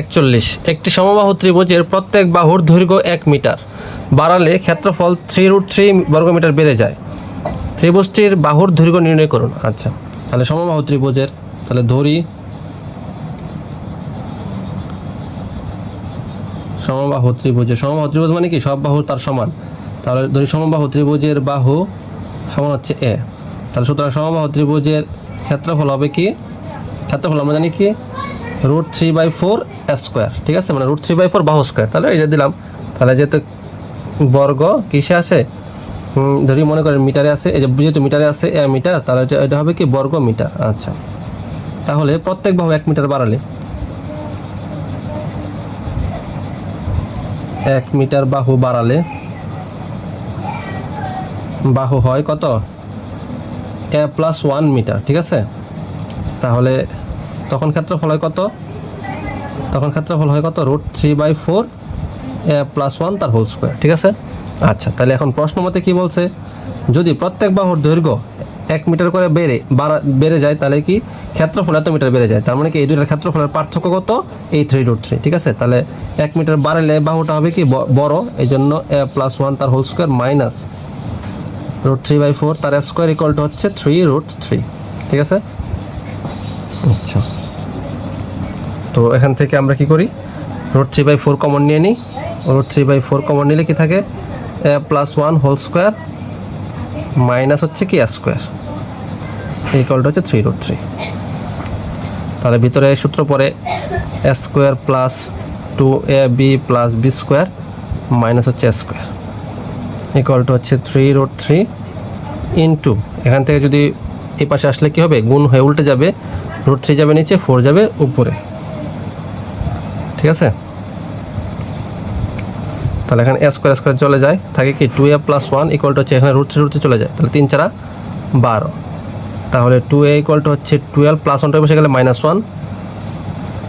একচল্লিশ। একটি সমবাহু ত্রিভুজের প্রত্যেক বাহুর দৈর্ঘ্য এক মিটার। বাড়ালে ক্ষেত্রফল থ্রি রুট থ্রি বর্গমিটার বেড়ে যায়। ত্রিভুজটির বাহুর দৈর্ঘ্য নির্ণয় করুন। আচ্ছা তাহলে সমবাহু ত্রিভুজের, তাহলে ধরি সমবাহু ত্রিভুজের। সমবাহু ত্রিভুজ মানে কি? সব বাহু তার সমান। তাহলে ধরি সমবাহু ত্রিভুজের বাহু সমান হচ্ছে এ তাহলে সুতরাং সমবাহু ত্রিভুজের ক্ষেত্রফল হবে কি? ক্ষেত্রফল আমরা জানি কি? Root three by four square ঠিক আছে? মানে রুট থ্রি বাই ফোর বাহু স্কোয়ার তাহলে এটা দিলাম। তাহলে যেহেতু বর্গ কিসে আছে? ধরি মনে করেন মিটারে আছে। এই যে যেহেতু মিটারে আছে এ মিটার, তাহলে এটা হবে কি? বর্গ মিটার। আচ্ছা। তাহলে প্রত্যেক বাহু এক মিটার বাড়ালে এক মিটার বাহু বাড়ালে বাহু হয় কত? এ প্লাস ওয়ান মিটার, ঠিক আছে? তাহলে তখন ক্ষেত্রফল হয় কত? তখন ক্ষেত্রফল হয় কত? Root three by four plus one তার হোল স্কোয়ার, ঠিক আছে? আচ্ছা তাহলে এখন প্রশ্ন মতে কী বলছে? যদি প্রত্যেক বাহুর দৈর্ঘ্য এক মিটার করে বেড়ে, বাড়া, বেড়ে যায়, তাহলে কি ক্ষেত্রফল এত মিটার বেড়ে যায়? তার মানে কি এই দুইটার ক্ষেত্রফলের পার্থক্য কত? এই থ্রি রুট থ্রি ঠিক আছে? তাহলে এক মিটার বাড়ালে বাহুটা হবে কি বড় এই জন্য এ প্লাস ওয়ান তার whole square minus root three by four তার স্কোয়ার ইকুয়াল হচ্ছে থ্রি রুট থ্রি ঠিক আছে? আচ্ছা। তো এখান থেকে আমরা কি করি? Root three by four common নিয়ে নিই। Root three by four common নিলে কি থাকে? A plus one whole square minus হচ্ছে কি? আর স্কোয়ার এই কলটা হচ্ছে থ্রি রোড থ্রি তাহলে ভিতরে এই সূত্র পরে a square plus two a b plus b square minus হচ্ছে এ স্কোয়ার ইকুয়াল টু হচ্ছে থ্রি রোড থ্রি ইন্টু এখান থেকে যদি এই পাশে আসলে কি হবে? গুণ হয়ে উল্টে যাবে। রোড থ্রি যাবে নিচে ফোর যাবে উপরে। ঠিক আছে? তাহলে এখানে এ স্কোয়ার স্কোয়ার চলে যায়। থাকে কি two a plus one equal to হচ্ছে এখানে রুট থ্রি রুট চলে যায়। তাহলে তিন চারা বারো। তাহলে টু এ ইকুয়াল টু হচ্ছে টুয়েলভ প্লাস ওয়ানটা বসে গেলে মাইনাস ওয়ান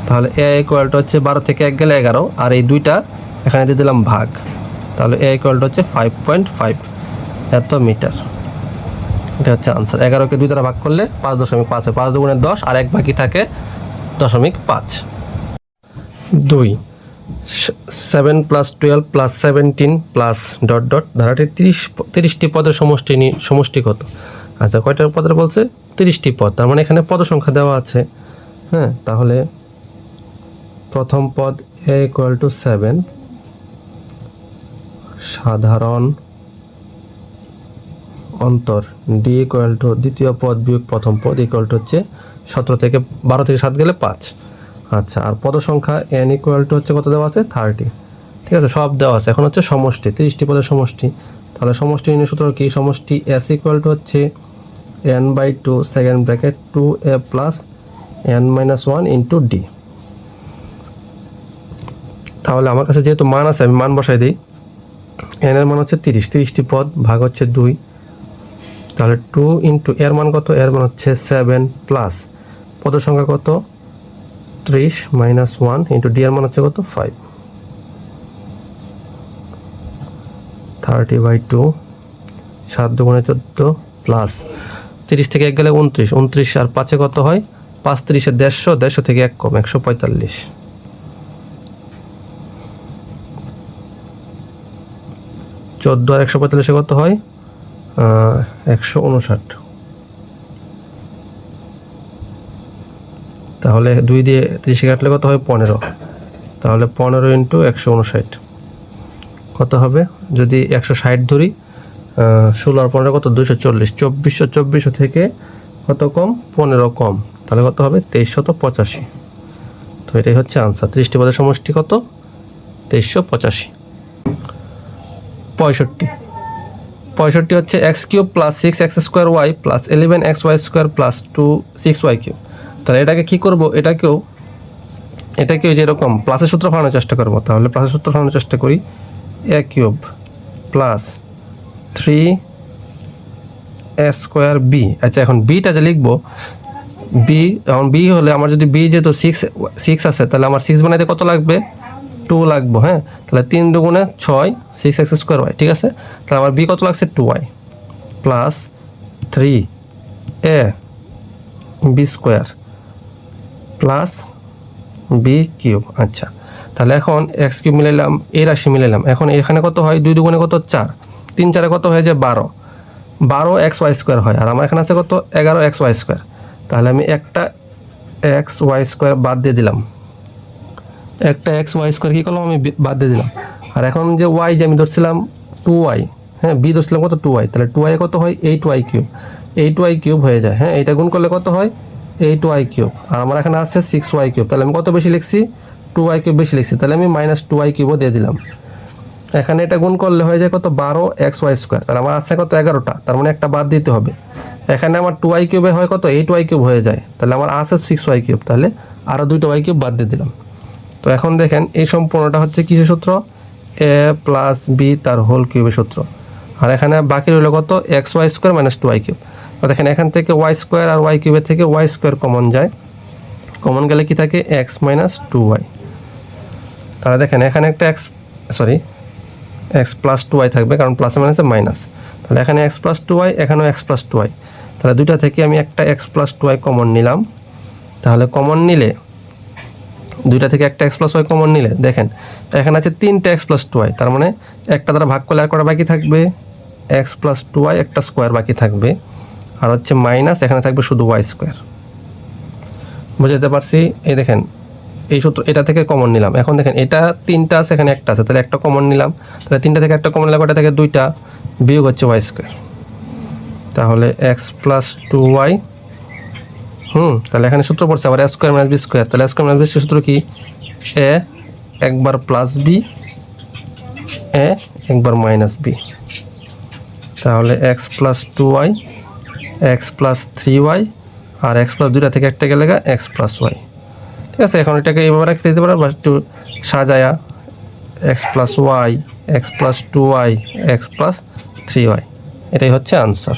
তাহলে এ ইকুয়াল টু হচ্ছে বারো থেকে এক গেলে এগারো। আর এই দুইটা এখানে দিয়ে দিলাম ভাগ। তাহলে এ ইকুয়াল টু হচ্ছে ফাইভ পয়েন্ট ফাইভ এত মিটার। এটা হচ্ছে আনসার এগারোকে দুই দ্বারা ভাগ করলে পাঁচ দশমিক পাঁচ হয়। পাঁচ দুগুণে দশ আর এক বাকি থাকে দশমিক পাঁচ। দুই seven plus twelve plus seventeen plus dot dot ধারাটির তিরিশ, তিরিশটি পদের সমষ্টি সমষ্টি কত? আচ্ছা কয়টার পদের বলছে? তিরিশটি পদ, তার মানে এখানে পদ সংখ্যা দেওয়া আছে। হ্যাঁ তাহলে প্রথম পদ এ ইকুয়াল টু সেভেন সাধারণ অন্তর ডি ইকুয়াল টু দ্বিতীয় পদ বিয়োগ প্রথম পদ ইকুয়াল টু হচ্ছে সতেরো থেকে বারো থেকে সাত গেলে পাঁচ। আচ্ছা আর পদ সংখ্যা এন ইকুয়াল টু হচ্ছে কত দেওয়া আছে? থার্টি ঠিক আছে, সব দেওয়া আছে। এখন হচ্ছে সমষ্টি, তিরিশটি পদের সমষ্টি। তাহলে সমষ্টি নির্ণয় সূত্র কি? সমষ্টি এস ইকুয়াল টু হচ্ছে n by two second bracket two a plus n minus one into d তাহলে আমার কাছে যেহেতু মান আছে, আমি মান বসাই দিই। এন এর মান হচ্ছে তিরিশ, তিরিশটি পদ ভাগ হচ্ছে দুই। তাহলে টু ইন্টু এর মান কত? এর মান হচ্ছে সেভেন প্লাস পদের সংখ্যা কত? ত্রিশ মাইনাস ওয়ান ইন্টু ডি এর মান হচ্ছে কত? ফাইভ। থার্টি বাই টু, সাত দুগুণে চোদ্দ প্লাস তিরিশ থেকে এক গেলে উনত্রিশ উনত্রিশ আর পাঁচে কত হয়? পাঁচ তিরিশে দেড়শো দেড়শো থেকে এক কম, একশো পঁয়তাল্লিশ। চোদ্দ আর একশো পঁয়তাল্লিশে কত হয়? একশো উনষাট। তাহলে দুই দিয়ে তিরিশে কাটলে কত হয়? পনেরো। তাহলে পনেরো ইন্টু একশো উনষাট। কত হবে? যদি একশো ষাট ধরি ষোলো আর পনেরো কত? দুশো চল্লিশ। চব্বিশশো চব্বিশশো থেকে কত কম? পনেরো কম। তাহলে কত হবে? তেইশশত পঁচাশি। তো এটাই হচ্ছে আনসার ত্রিশটি পদের সমষ্টি কত? তেইশশো পঁচাশি। পঁয়ষট্টি। পঁয়ষট্টি হচ্ছে x cube plus six x square y plus eleven x y square plus two six y cube তাহলে এটাকে কী করব? এটাকেও এটাকেও যেরকম প্লাসের সূত্র ফালানোর চেষ্টা করব। তাহলে প্লাসের সূত্র ফালানোর চেষ্টা করি। A cube plus three a square b আচ্ছা এখন বিটা যে লিখব বি এখন বি হলে আমার যদি বি যেহেতু সিক্স সিক্স আছে, তাহলে আমার সিক্স বানাইতে কত লাগবে? টু লাগবো হ্যাঁ? তাহলে তিন দুগুণে ছয় সিক্স এক্স স্কোয়ার ওয়াই ঠিক আছে? তাহলে আমার বি কত লাগছে? Two y plus three a b square plus b cube আচ্ছা। তাহলে এখন এক্স কিউব মিলাইলাম, এই রাশি মিলাইলাম। এখন এখানে কত হয়? দুই দুগুণে কত? চার। তিন চারে কত হয়ে যায়? বারো। বারো এক্স ওয়াই স্কোয়ার হয়। আর আমার এখানে আছে কত? এগারো এক্স ওয়াই স্কোয়ার তাহলে আমি একটা এক্স ওয়াই স্কোয়ার বাদ দিয়ে দিলাম। একটা এক্স ওয়াই স্কোয়ার কী করলাম? আমি বাদ দিয়ে দিলাম। আর এখন যে ওয়াই যে আমি ধরছিলাম টু ওয়াই হ্যাঁ বি ধরছিলাম কত? টু ওয়াই তাহলে টু ওয়াই কত হয়? Eight y cube eight y cube হয়ে যায়। হ্যাঁ এইটা গুণ করলে কত হয়? Eight Y cube. আর আমার এখানে আছে সিক্স ওয়াই কিউব। তাহলে আমি কত বেশি লিখছি? টু ওয়াই কিউব বেশি লিখছি। তাহলে আমি মাইনাস টু ওয়াই কিউবও দিয়ে দিলাম। এখানে এটা গুণ করলে হয়ে যায় কত? বারো এক্স ওয়াই স্কোয়ার। তাহলে আমার আছে কত? এগারোটা। তার মানে একটা বাদ দিতে হবে। এখানে আমার টু ওয়াই কিউবে হয় কত? এইট ওয়াই কিউব হয়ে যায়। তাহলে আমার আছে সিক্স ওয়াই কিউব। তাহলে আরও দুইটা ওয়াই কিউব বাদ দিয়ে দিলাম। তো এখন দেখেন, এই সম্পূর্ণটা হচ্ছে কিসের সূত্র? এ প্লাস বি তার হোল কিউবের সূত্র। আর এখানে বাকি রইল কত? X y square minus two y cube. দেখেন এখান থেকে ওয়াই স্কোয়ার আর ওয়াই কিউবের থেকে ওয়াই স্কোয়ার কমন যায়। কমন গেলে কি থাকে? এক্স মাইনাস টু ওয়াই তাহলে দেখেন এখানে একটা x sorry x plus two y থাকবে কারণ প্লাস মাইনাসে মাইনাস তাহলে এখানে এক্স প্লাস টু ওয়াই এখানেও এক্স প্লাস টু ওয়াই তাহলে দুইটা থেকে আমি একটা x plus two y common নিলাম। তাহলে কমন নিলে, দুইটা থেকে একটা এক্স প্লাস ওয়াই কমন নিলে, দেখেন এখানে আছে তিনটা এক্স প্লাস টু ওয়াই তার মানে একটা দ্বারা ভাগ করলে আর কটা বাকি থাকবে? এক্স প্লাস টু ওয়াই একটা স্কোয়ার বাকি থাকবে। আর হচ্ছে মাইনাস, এখানে থাকবে শুধু ওয়াই স্কোয়ার বুঝতে পারছি? এই দেখেন, এই সূত্র, এটা থেকে কমন নিলাম। এখন দেখেন, এটা তিনটা আছে, এখানে একটা আছে, তাহলে একটা কমন নিলাম। তাহলে তিনটা থেকে একটা কমন নিলাম, এটা থেকে দুইটা বিয়োগ হচ্ছে ওয়াই স্কোয়ার তাহলে এক্স প্লাস টু ওয়াই হুম, তাহলে এখানে সূত্র পড়ছে, আবার a square minus b square তাহলে স্কোয়ার মাইনাস বি সূত্র কি? এ একবার প্লাস বি এ একবার মাইনাস বি তাহলে x plus two y x plus three y আর এক্স প্লাস দুইটা থেকে একটা গেলে এক্স প্লাস ওয়াই। ঠিক আছে, এখন এটাকে এইভাবে রাখতে দিতে পারো বা একটু সাজায়া x plus y, x plus two y, x plus three y. এটাই হচ্ছে আনসার।